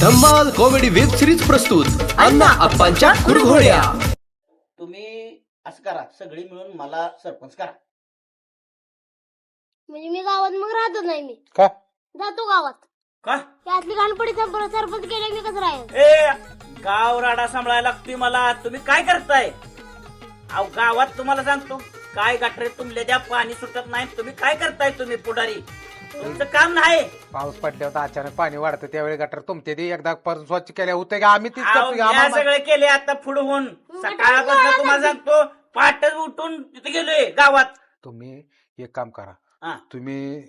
धम्माल comedy web series प्रस्तुत. अन्ना अप्पांच्या कुरघोड्या. तुम्ही असं करा सगळी मिळून मला सरपंच करा. म्हणजे मी गावात मग राहतो नाही मी. का? जातो गावात. का? त्यातली घाणपडी सरपंच केले मी कसं राहील गाव राडा सांभाळायला लागते मला. तुम्ही काय करताय? अहो गावात तुम्हाला सांगतो. काय गटरे तुमले द्या पाणी सुटत नाही. तुम्ही काय करताय तुम्ही पुढारी? तुमचं काम नाही. पाऊस पडल्यावर तर अचानक पाणी वाढतं. त्यावेळी गटर तुमते ते एकदा परत स्वच्छ केल्या होते का आम्ही तीच अहो, करतो की या आम्हाला- सगळे केले आता पुढहून सकाळपासून तुम्हाला सांगतो पाटच उठून तिथे गेलोय गावात. तुम्ही एक काम करा. हा. तुम्ही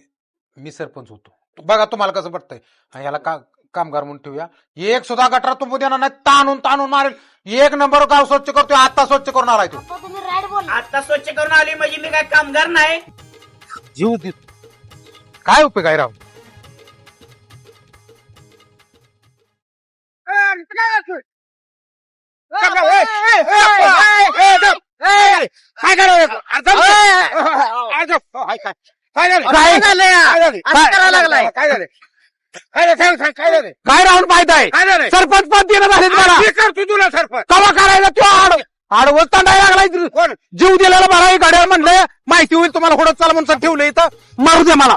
मी सरपंच होतो. बघा तुम्हाला कसं पडतंय. ह्याला का कामगार म्हणून ठेवूया. एक सुद्धा गटर तुम्ही देणार नाही. ताणून ताणून मारेल. एक नंबर गाव स्वच्छ करतोय आता स्वच्छ करून आलाय तो. तुम्ही आता स्वच्छ करून आली म्हणजे मी काय कामगार नाही? जीव देत काय उपयोग आहे राव? काय राहून फायदा आहे? सरपंच पद देणं झाले मला तुला सरपंच. कवा करायला तो आड? आडवच तांडायला लागलाय कोण? जीव दिलेला भरा गाड्या म्हणलं माहिती होईल तुम्हाला पुढं चाल म्हणून ठेवलं इथं. मारू दे मला.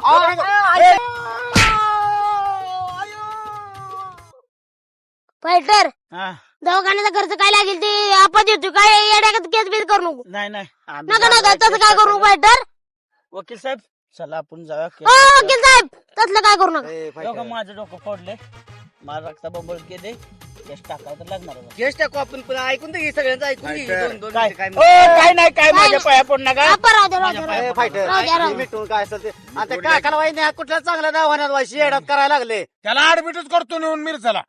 फायटर हा, दवाखान्याचा खर्च काय लागेल ते? आपण देतो काय? येड्यागत केस बीस करू नको. नाही नाही. आम्ही नका नका तसं काय करू नको फायटर वकील साहेब चला आपण जाऊया हो वकील साहेब तसलं काय करू नका. माझं डोकं फोडले. माझा रक्ता बंबळ केले. केस टाकावं तर लागणार. गेस्ट टाकू आपण पण ऐकून दे सगळ्यांचं ऐकून घे दोन दोन काय? मिनिटं काय ओ, काय नाही काय माझ्या पाया पड नका. आपण राहू दे राहू दे, राहू ए, दे फायटर राहू द्या, राहू द्या. मिटून काय असेल ते? आता काकाला वाईने कुठल्या चांगल्या दवाखान्यात वायशी येड्यात करायला लागले. त्याला ऍडमिटच करतो नेऊन मिरचाला.